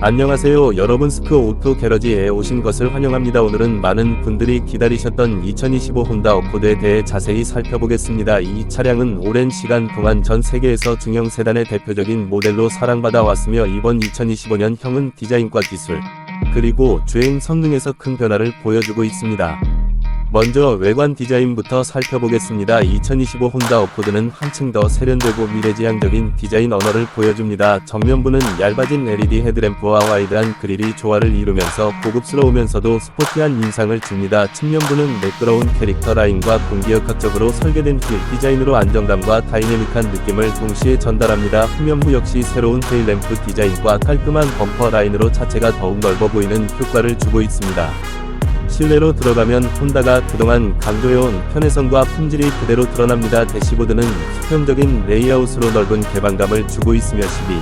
안녕하세요. 여러분 스크 오토 게러지에 오신 것을 환영합니다. 오늘은 많은 분들이 기다리셨던 2025 혼다 어코드에 대해 자세히 살펴보겠습니다. 이 차량은 오랜 시간 동안 전 세계에서 중형 세단의 대표적인 모델로 사랑받아 왔으며 이번 2025년 형은 디자인과 기술 그리고 주행 성능에서 큰 변화를 보여주고 있습니다 먼저 외관 디자인부터 살펴보겠습니다. 2025 혼다 어코드는 한층 더 세련되고 미래지향적인 디자인 언어를 보여줍니다. 정면부는 얇아진 LED 헤드램프와 와이드한 그릴이 조화를 이루면서 고급스러우면서도 스포티한 인상을 줍니다. 측면부는 매끄러운 캐릭터 라인과 공기역학적으로 설계된 휠 디자인으로 안정감과 다이내믹한 느낌을 동시에 전달합니다. 후면부 역시 새로운 테일램프 디자인과 깔끔한 범퍼 라인으로 차체가 더욱 넓어 보이는 효과를 주고 있습니다. 실내로 들어가면 혼다가 그동안 강조해온 편의성과 품질이 그대로 드러납니다. 대시보드는 수평적인 레이아웃으로 넓은 개방감을 주고 있으며 12,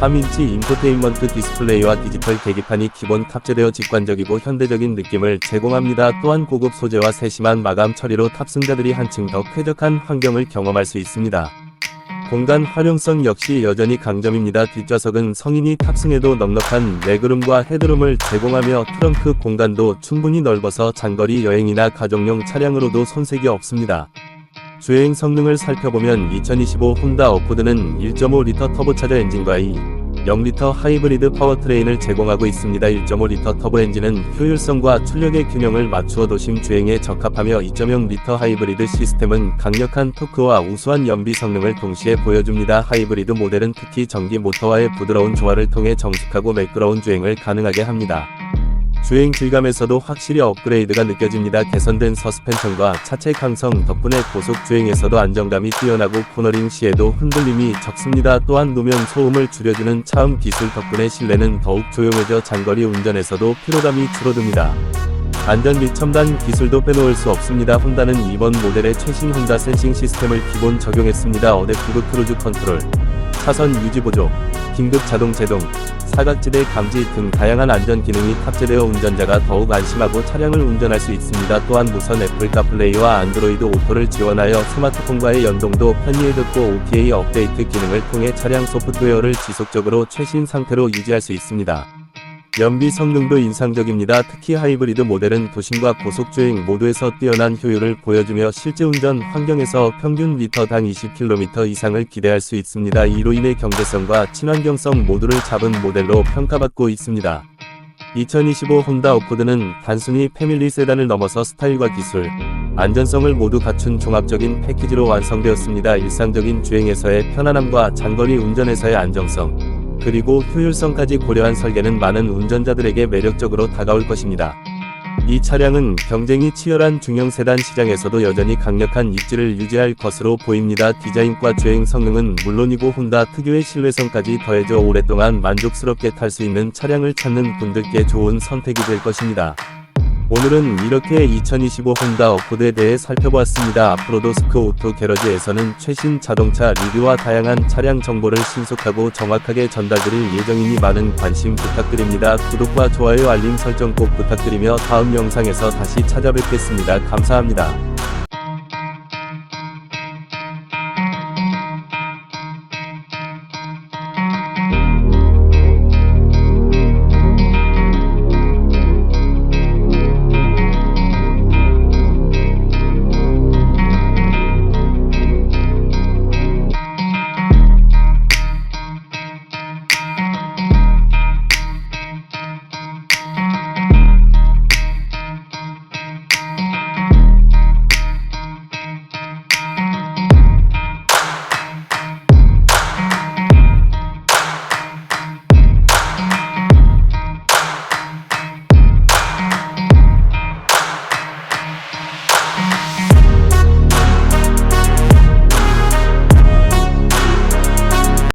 3인치 인포테인먼트 디스플레이와 디지털 계기판이 기본 탑재되어 직관적이고 현대적인 느낌을 제공합니다. 또한 고급 소재와 세심한 마감 처리로 탑승자들이 한층 더 쾌적한 환경을 경험할 수 있습니다. 공간 활용성 역시 여전히 강점입니다. 뒷좌석은 성인이 탑승해도 넉넉한 레그룸과 헤드룸을 제공하며 트렁크 공간도 충분히 넓어서 장거리 여행이나 가정용 차량으로도 손색이 없습니다. 주행 성능을 살펴보면 2025 혼다 어코드는 1.5리터 터보차저 엔진과 2, 0리터 하이브리드 파워트레인을 제공하고 있습니다. 1.5리터 터보 엔진은 효율성과 출력의 균형을 맞추어 도심 주행에 적합하며 2.0리터 하이브리드 시스템은 강력한 토크와 우수한 연비 성능을 동시에 보여줍니다. 하이브리드 모델은 특히 전기 모터와의 부드러운 조화를 통해 정숙하고 매끄러운 주행을 가능하게 합니다. 주행 질감에서도 확실히 업그레이드가 느껴집니다. 개선된 서스펜션과 차체 강성 덕분에 고속 주행에서도 안정감이 뛰어나고 코너링 시에도 흔들림이 적습니다. 또한 노면 소음을 줄여주는 차음 기술 덕분에 실내는 더욱 조용해져 장거리 운전에서도 피로감이 줄어듭니다. 안전 및 첨단 기술도 빼놓을 수 없습니다. 혼다는 이번 모델의 최신 혼다 센싱 시스템을 기본 적용했습니다. 어댑티브 크루즈 컨트롤, 차선 유지 보조, 긴급 자동 제동, 사각지대 감지 등 다양한 안전 기능이 탑재되어 운전자가 더욱 안심하고 차량을 운전할 수 있습니다. 또한 무선 애플 카플레이와 안드로이드 오토를 지원하여 스마트폰과의 연동도 편리에 듣고 OTA 업데이트 기능을 통해 차량 소프트웨어를 지속적으로 최신 상태로 유지할 수 있습니다. 연비 성능도 인상적입니다. 특히 하이브리드 모델은 도심과 고속주행 모두에서 뛰어난 효율을 보여주며 실제 운전 환경에서 평균 리터당 20km 이상을 기대할 수 있습니다. 이로 인해 경제성과 친환경성 모두를 잡은 모델로 평가받고 있습니다. 2025 혼다 어코드는 단순히 패밀리 세단을 넘어서 스타일과 기술, 안전성을 모두 갖춘 종합적인 패키지로 완성되었습니다. 일상적인 주행에서의 편안함과 장거리 운전에서의 안정성, 그리고 효율성까지 고려한 설계는 많은 운전자들에게 매력적으로 다가올 것입니다. 이 차량은 경쟁이 치열한 중형 세단 시장에서도 여전히 강력한 입지를 유지할 것으로 보입니다. 디자인과 주행 성능은 물론이고 혼다 특유의 신뢰성까지 더해져 오랫동안 만족스럽게 탈 수 있는 차량을 찾는 분들께 좋은 선택이 될 것입니다. 오늘은 이렇게 2025 혼다 어코드에 대해 살펴보았습니다. 앞으로도 스크 오토 게러지에서는 최신 자동차 리뷰와 다양한 차량 정보를 신속하고 정확하게 전달드릴 예정이니 많은 관심 부탁드립니다. 구독과 좋아요 알림 설정 꼭 부탁드리며 다음 영상에서 다시 찾아뵙겠습니다. 감사합니다.